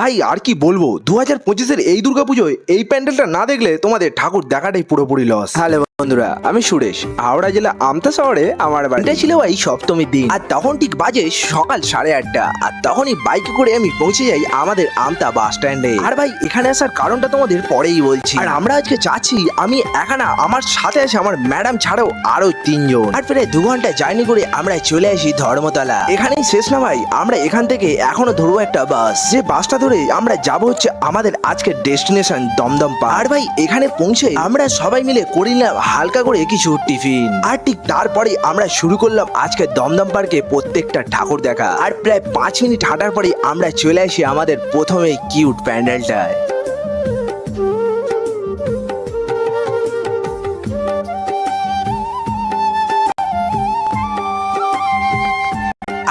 ভাই, আর কি বলব? দু হাজার পঁচিশের এই দুর্গাপুজোয় এই প্যান্ডেলটা না দেখলে তোমাদের ঠাকুর দেখাটাই পুরোপুরি লস হ্যালো বন্ধুরা আমি সুরেশ। হাওড়া জেলা আমতা শহরে আমার বাড়িটা ছিল এই সপ্তমীর দিন। আর তখন ঠিক বাজে সকাল সাড়ে আটটা। আর তখনই বাইকে করে আমি পৌঁছে যাই আমাদের আমতা বাস স্ট্যান্ডে। আর ভাই এখানে আসার কারণটা তোমাদের পরেই বলছি। আর আমরা আজকে যাচ্ছি আমি একা না আমার সাথে আছে আমার ম্যাডাম ছাড়াও আরও তিনজন। আর প্রায় দু ঘণ্টা জার্নি করে আমরা চলে আসি ধর্মতলা। এখানেই শেষ না ভাই আমরা এখান থেকে এখনও ধরবো একটা বাস। যে বাসটা ধরে আমরা যাব হচ্ছে আমাদের আজকের ডেস্টিনেশন দমদম আর ভাই এখানে পৌঁছে আমরা সবাই মিলে করে নিলাম হালকা করে কিছু টিফিন। আর ঠিক তারপরে আমরা শুরু করলাম আজকে দমদম পার্কে প্রত্যেকটা ঠাকুর দেখা। আর প্রায় পাঁচ মিনিট হাঁটার পরে আমরা চলে আসি আমাদের প্রথমে কিউট প্যান্ডেলটায়।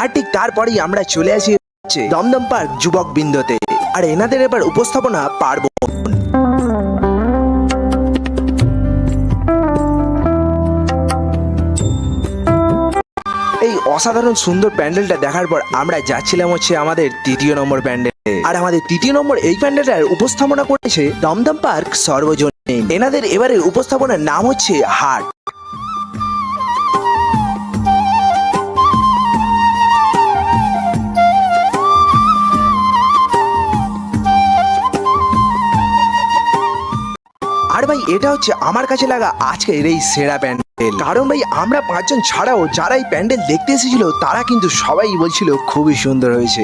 আর ঠিক তারপরেই আমরা চলে আসি হচ্ছে দমদম পার্ক যুবক বিন্দুতে। আর এনাদের এবার উপস্থাপনা পারব অসাধারণ সুন্দর প্যান্ডেলটা দেখার পর আমরা যাচ্ছিলাম হচ্ছে আমাদের তৃতীয় নম্বর প্যান্ডেল। আর আমাদের তৃতীয় নম্বর এই প্যান্ডেলটার উপস্থাপনা করেছে দমদম পার্ক সর্বজনীন। এনাদের এবারের উপস্থাপনার নাম হচ্ছে হাট। আর ভাই, এটা হচ্ছে আমার কাছে লাগা আজকের এই সেরা প্যান্ডেল। কারণ ভাই, আমরা পাঁচজন ছাড়াও যারা এই প্যান্ডেল দেখতে এসেছিল, তারা কিন্তু সবাই বলছিল খুবই সুন্দর হয়েছে।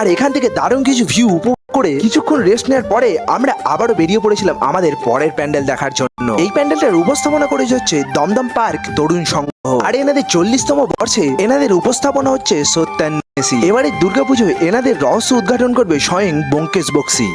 আর এখান থেকে দারুণ কিছু ভিউ উপভোগ করে কিছুক্ষণ রেস্ট নেওয়ার পরে আমরা আবারও বেরিয়ে পড়েছিলাম আমাদের পরের প্যান্ডেল দেখার জন্য। এই প্যান্ডেলটার উপস্থাপনা করেছে হচ্ছে দমদম পার্ক তরুণ সংঘ। আর এনাদের চল্লিশতম বর্ষে এনাদের উপস্থাপনা হচ্ছে সত্যান্বেষী এবারে দুর্গাপুজোয় এনাদের রহস্য উদ্ঘাটন করবে স্বয়ং বঙ্কেশ বক্সি।